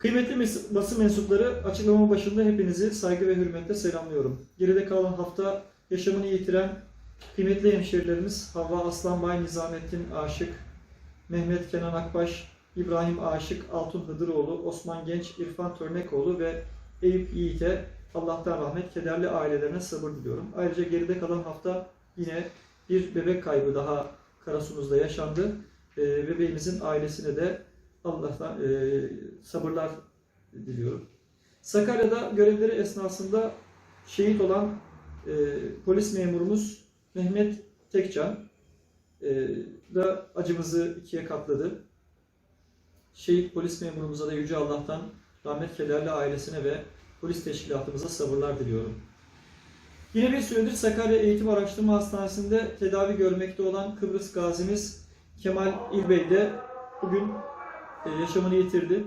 Kıymetli basın mensupları, açıklama başında hepinizi saygı ve hürmetle selamlıyorum. Geride kalan hafta yaşamını yitiren kıymetli hemşehrilerimiz Havva Aslanbay, Nizamettin Aşık, Mehmet Kenan Akbaş, İbrahim Aşık, Altun Hıdıroğlu, Osman Genç, İrfan Törnekoğlu ve Eyüp Yiğit'e Allah'tan rahmet, kederli ailelerine sabır diliyorum. Ayrıca geride kalan hafta yine bir bebek kaybı daha Karasu'muzda yaşandı. Ee, bebeğimizin ailesine de Allah'tan e, sabırlar diliyorum. Sakarya'da görevleri esnasında şehit olan e, polis memurumuz Mehmet Tekcan e, da acımızı ikiye katladı. Şehit polis memurumuza da Yüce Allah'tan rahmet kederli ailesine ve polis teşkilatımıza sabırlar diliyorum. Yine bir süredir Sakarya Eğitim Araştırma Hastanesi'nde tedavi görmekte olan Kıbrıs gazimiz Kemal İlbey de bugün yaşamını yitirdi.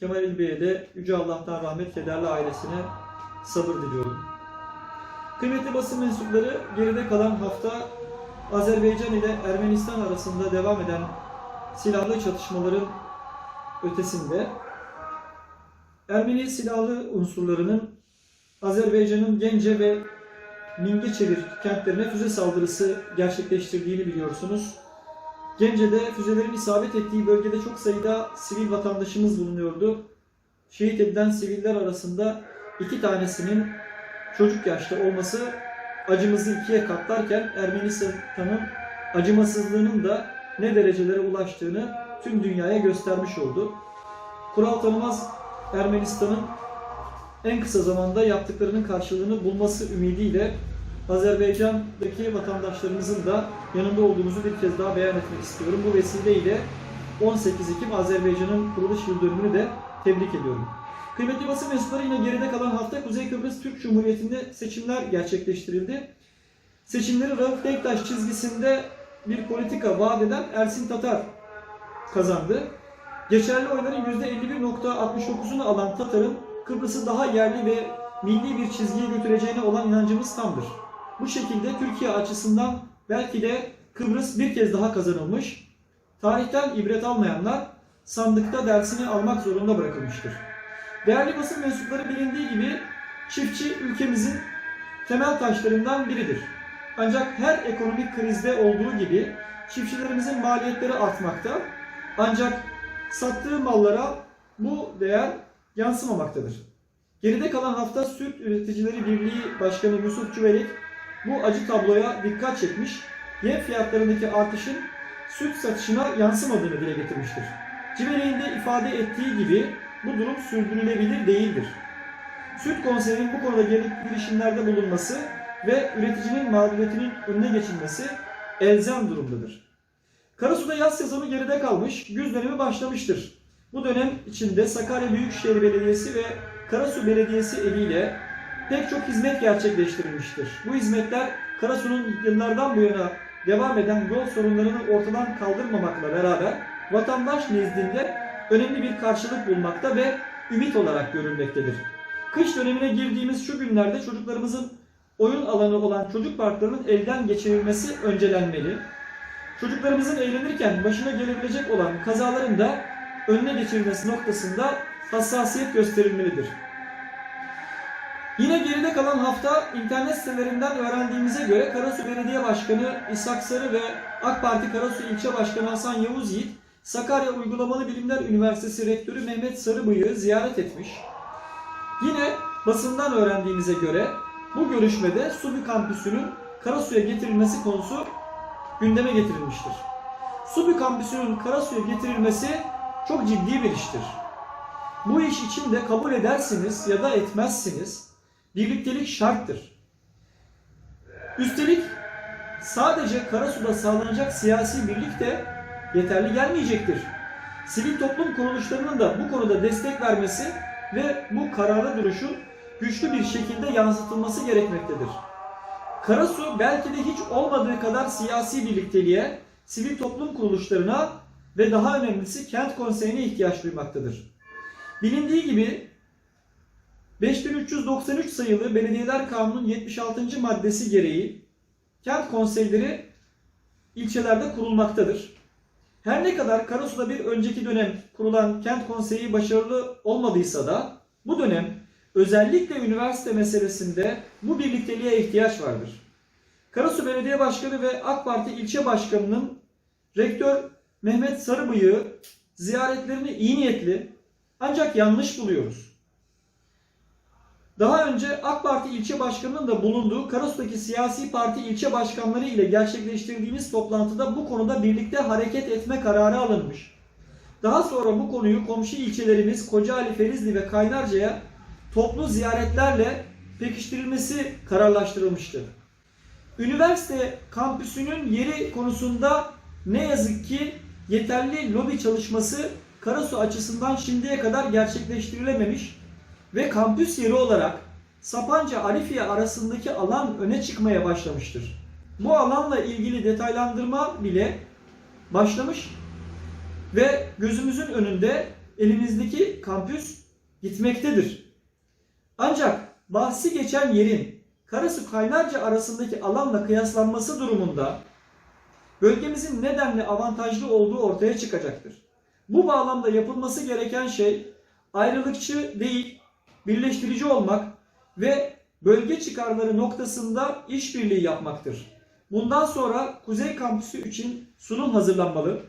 Kemal İlbey'e de Yüce Allah'tan rahmet kederli ailesine sabır diliyorum. Kıymetli basın mensupları geride kalan hafta Azerbaycan ile Ermenistan arasında devam eden silahlı çatışmaların ötesinde Ermeni silahlı unsurlarının Azerbaycan'ın Gence ve Mingeçevir kentlerine füze saldırısı gerçekleştirdiğini biliyorsunuz. Gence'de füzelerin isabet ettiği bölgede çok sayıda sivil vatandaşımız bulunuyordu. Şehit edilen siviller arasında iki tanesinin çocuk yaşta olması acımızı ikiye katlarken Ermenistan'ın acımasızlığının da ne derecelere ulaştığını tüm dünyaya göstermiş oldu. Kural tanımaz Ermenistan'ın en kısa zamanda yaptıklarının karşılığını bulması ümidiyle Azerbaycan'daki vatandaşlarımızın da yanında olduğumuzu bir kez daha beyan etmek istiyorum. Bu vesileyle 18 Ekim Azerbaycan'ın kuruluş yıl dönümünü de tebrik ediyorum. Kıymetli basın mensupları yine geride kalan hafta Kuzey Kıbrıs Türk Cumhuriyeti'nde seçimler gerçekleştirildi. Seçimleri Rauf Denktaş çizgisinde bir politika vaat eden Ersin Tatar kazandı. Geçerli oyların %51.69'unu alan Tatar'ın Kıbrıs'ı daha yerli ve milli bir çizgiye götüreceğine olan inancımız tamdır. Bu şekilde Türkiye açısından belki de Kıbrıs bir kez daha kazanılmış, tarihten ibret almayanlar sandıkta dersini almak zorunda bırakılmıştır. Değerli basın mensupları bilindiği gibi çiftçi ülkemizin temel taşlarından biridir. Ancak her ekonomik krizde olduğu gibi çiftçilerimizin maliyetleri artmakta. Ancak sattığı mallara bu değer yansımamaktadır. Geride kalan hafta Süt Üreticileri Birliği Başkanı Yusuf Çüvelik bu acı tabloya dikkat çekmiş, yem fiyatlarındaki artışın süt satışına yansımadığını dile getirmiştir. Cibeli'nin ifade ettiği gibi bu durum sürdürülebilir değildir. Süt Konseyi'nin bu konuda gerekli girişimlerde bulunması ve üreticinin mağduriyetinin önüne geçilmesi elzem durumdadır. Karasu'da yaz sezonu geride kalmış, güz dönemi başlamıştır. Bu dönem içinde Sakarya Büyükşehir Belediyesi ve Karasu Belediyesi eliyle pek çok hizmet gerçekleştirilmiştir. Bu hizmetler Karasu'nun yıllardan bu yana devam eden yol sorunlarını ortadan kaldırmamakla beraber vatandaş nezdinde önemli bir karşılık bulmakta ve ümit olarak görülmektedir. Kış dönemine girdiğimiz şu günlerde çocuklarımızın oyun alanı olan çocuk parklarının elden geçirilmesi öncelenmeli. Çocuklarımızın eğlenirken başına gelebilecek olan kazaların da önüne geçirilmesi noktasında hassasiyet gösterilmelidir. Yine geride kalan hafta internet sitelerinden öğrendiğimize göre Karasu Belediye Başkanı İshak Sarı ve AK Parti Karasu İlçe Başkanı Hasan Yavuz Yiğit, Sakarya Uygulamalı Bilimler Üniversitesi Rektörü Mehmet Sarıbıyık'ı ziyaret etmiş. Yine basından öğrendiğimize göre bu görüşmede Subi Kampüsü'nün Karasu'ya getirilmesi konusu gündeme getirilmiştir. Subi Kampüsü'nün Karasu'ya getirilmesi çok ciddi bir iştir. Bu iş için de kabul edersiniz ya da etmezsiniz. Birliktelik şarttır. Üstelik sadece Karasu'da sağlanacak siyasi birlik de yeterli gelmeyecektir. Sivil toplum kuruluşlarının da bu konuda destek vermesi ve bu kararlı duruşun güçlü bir şekilde yansıtılması gerekmektedir. Karasu belki de hiç olmadığı kadar siyasi birlikteliğe, sivil toplum kuruluşlarına ve daha önemlisi kent konseyine ihtiyaç duymaktadır. Bilindiği gibi 5393 sayılı Belediyeler Kanunu'nun 76. maddesi gereği kent konseyleri ilçelerde kurulmaktadır. Her ne kadar Karasu'da bir önceki dönem kurulan kent konseyi başarılı olmadıysa da bu dönem özellikle üniversite meselesinde bu birlikteliğe ihtiyaç vardır. Karasu Belediye Başkanı ve AK Parti ilçe başkanının rektör Mehmet Sarıbıyık'ı ziyaretlerini iyi niyetli ancak yanlış buluyoruz. Daha önce AK Parti ilçe başkanının da bulunduğu Karasu'daki siyasi parti ilçe başkanları ile gerçekleştirdiğimiz toplantıda bu konuda birlikte hareket etme kararı alınmış. Daha sonra bu konuyu komşu ilçelerimiz Kocaeli, Ferizli ve Kaynarca'ya toplu ziyaretlerle pekiştirilmesi kararlaştırılmıştır. Üniversite kampüsünün yeri konusunda ne yazık ki yeterli lobi çalışması Karasu açısından şimdiye kadar gerçekleştirilememiş ve kampüs yeri olarak Sapanca Arifiye arasındaki alan öne çıkmaya başlamıştır. Bu alanla ilgili detaylandırma bile başlamış ve gözümüzün önünde elimizdeki kampüs gitmektedir. Ancak bahsi geçen yerin Karasu Kaynarca arasındaki alanla kıyaslanması durumunda bölgemizin nedenle avantajlı olduğu ortaya çıkacaktır. Bu bağlamda yapılması gereken şey ayrılıkçı değil, birleştirici olmak ve bölge çıkarları noktasında işbirliği yapmaktır. Bundan sonra Kuzey Kampüsü için sunum hazırlanmalı,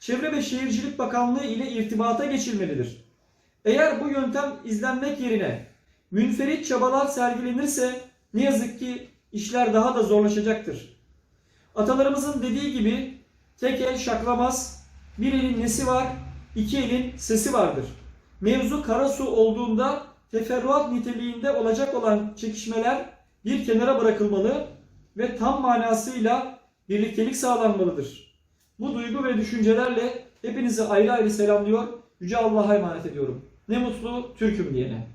Çevre ve Şehircilik Bakanlığı ile irtibata geçilmelidir. Eğer bu yöntem izlenmek yerine münferit çabalar sergilenirse ne yazık ki işler daha da zorlaşacaktır. Atalarımızın dediği gibi tek el şaklamaz, bir elin nesi var, iki elin sesi vardır. Mevzu Karasu olduğunda teferruat niteliğinde olacak olan çekişmeler bir kenara bırakılmalı ve tam manasıyla birliktelik sağlanmalıdır. Bu duygu ve düşüncelerle hepinizi ayrı ayrı selamlıyor, Yüce Allah'a emanet ediyorum. Ne mutlu Türk'üm diyene.